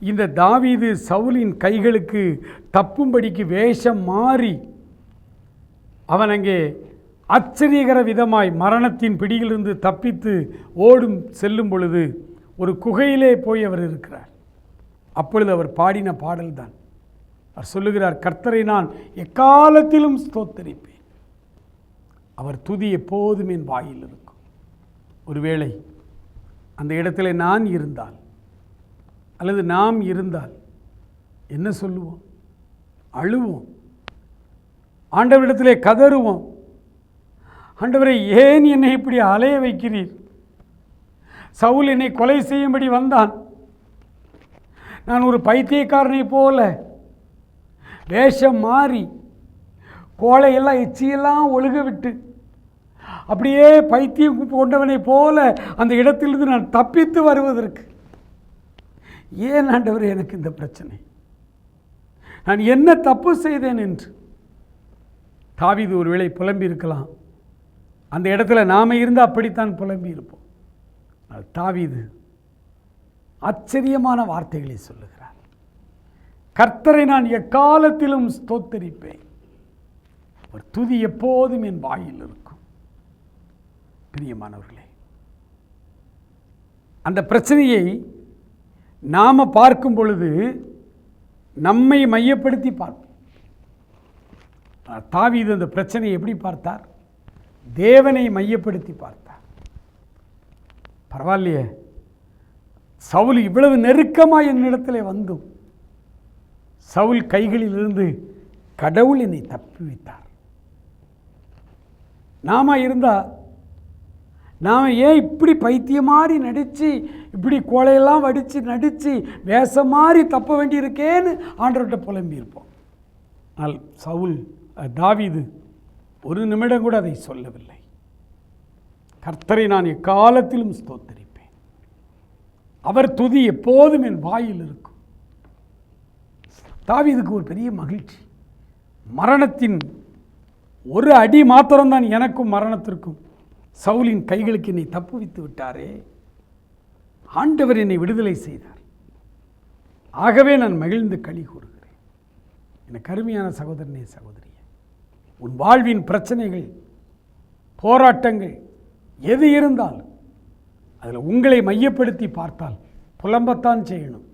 இந்த தாவீது சவுலின் கைகளுக்கு தப்பும்படிக்கு வேஷம் மாறி அவன் அங்கே ஆச்சரியகர விதமாய் மரணத்தின் பிடியிலிருந்து தப்பித்து ஓடும் செல்லும் பொழுது ஒரு குகையிலே போய் அவர் இருக்கிறார். அப்பொழுது அவர் பாடின பாடல்தான் அவர் சொல்லுகிறார் கர்த்தரை நான் எக்காலத்திலும் ஸ்தோத்தரிப்பேன். அவர் துதி எப்போதும் என் வாயில் இருக்கும். ஒருவேளை அந்த இடத்துல நான் இருந்தால் அல்லது நாம் இருந்தால் என்ன சொல்லுவோம்? அழுவோம். ஆண்டவரிடத்திலே கதறுவோம். ஆண்டவரை ஏன் என்னை இப்படி அலைய வைக்கிறீர்? சவுல் என்னை கொலை செய்யும்படி வந்தான். நான் ஒரு பைத்தியக்காரனை போல வேஷம் மாறி கோலையெல்லாம் எச்சியெல்லாம் ஒழுக விட்டு அப்படியே பைத்தியம் கொண்டவனை போல அந்த இடத்திலிருந்து நான் தப்பித்து வருவதற்கு ஏன் ஆண்டவர் எனக்கு இந்த பிரச்சனை? நான் என்ன தப்பு செய்தேன் என்று? தாவிது ஒருவேளை புலம்பி இருக்கலாம் அந்த இடத்துல நாம் இருந்து அப்படித்தான் புலம்பி இருப்போம் ஆனால் ஆச்சரியமான வார்த்தைகளை சொல்லுகிறார். கர்த்தரை நான் எக்காலத்திலும் ஸ்தோத்தரிப்பேன். ஒரு துதி எப்போதும் என் வாயில் இருக்கும். பிரியமானவர்களே அந்த பிரச்சனையை நாம் பார்க்கும் பொழுது நம்மை மையப்படுத்தி பார்ப்போம். தாவீது அந்த பிரச்சனையை எப்படி பார்த்தார்? தேவனை மையப்படுத்தி பார்த்தார். பரவாயில்லையே. சவுல் இவ்வளவு நெருக்கமாக என்னிடத்தில் வந்தும் சவுல் கைகளிலிருந்து கடவுள் என்னை தப்பி வைத்தார் நாம இருந்தால் நாம் ஏன் இப்படி பைத்தியம் மாதிரி நடித்து இப்படி கோலையெல்லாம் வடித்து நடித்து வேஷம் மாதிரி தப்ப வேண்டியிருக்கேன்னு ஆண்டவர்கிட்ட புலம்பி இருப்போம். ஆனால் சவுல் தாவிது ஒரு நிமிடம் கூட அதை சொல்லவில்லை. கர்த்தரை நான் எக்காலத்திலும் ஸ்தோத்தரிப்பேன். அவர் துதி எப்போதும் என் வாயில் இருக்கும். தாவிதுக்கு ஒரு பெரிய மகிழ்ச்சி. மரணத்தின் ஒரு அடி மாத்திரம்தான் எனக்கும் மரணத்திற்கும். சவுலின் கைகளுக்கு என்னை தப்புவித்து விட்டாரே? ஆண்டவர் என்னை விடுதலை செய்தார். ஆகவே நான் மகிழ்ந்து களி கூறுகிறேன். எனக்கு அருமையான சகோதரனே சகோதரியே உன் வாழ்வின் பிரச்சனைகள் போராட்டங்கள் எது இருந்தாலும் அதில் உங்களை மையப்படுத்தி பார்த்தால் புலம்பத்தான் செய்யணும்.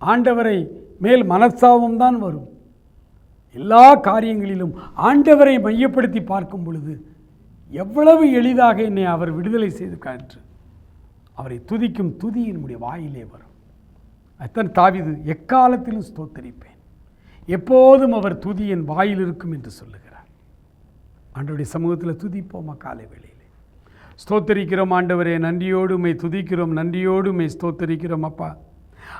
ஆண்டவரை மேல் மனஸ்தாபம் தான் வரும். எல்லா காரியங்களிலும் ஆண்டவரை மையப்படுத்தி பார்க்கும் பொழுது எவ்வளவு எளிதாக என்னை அவர் விடுதலை செய்து காற்று அவரை துதிக்கும் துதி என்னுடைய வாயிலே வரும். அத்தன் தாவிது எக்காலத்திலும் ஸ்தோத்தரிப்பேன். எப்போதும் அவர் துதி என் வாயில் இருக்கும் என்று சொல்லுகிறார். ஆண்டவருடைய சமூகத்தில் துதிப்போமா காலை வேளையிலே. ஸ்தோத்தரிக்கிறோம் ஆண்டவரே நன்றியோடு உமை துதிக்கிறோம் நன்றியோடு உமை ஸ்தோத்தரிக்கிறோம் அப்பா.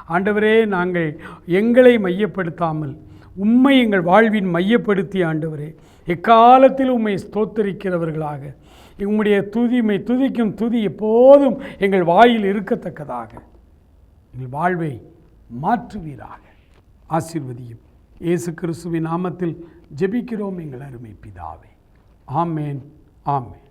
ஆண்டவரே நாங்கள் எங்களை மையப்படுத்தாமல் உம்மை எங்கள் வாழ்வின் மையப்படுத்தி ஆண்டவரே எக்காலத்தில் உம்மை ஸ்தோத்தரிக்கிறவர்களாக? உம்முடைய துதிமை துதிக்கும் துதி எப்போதும் எங்கள் வாயில் இருக்கத்தக்கதாக. எங்கள் வாழ்வை மாற்றுவீராக. ஆசிர்வதியும். இயேசு கிறிஸ்துவின் நாமத்தில் ஜெபிக்கிறோம் எங்கள் அருமை பிதாவே. ஆமேன் ஆமேன்.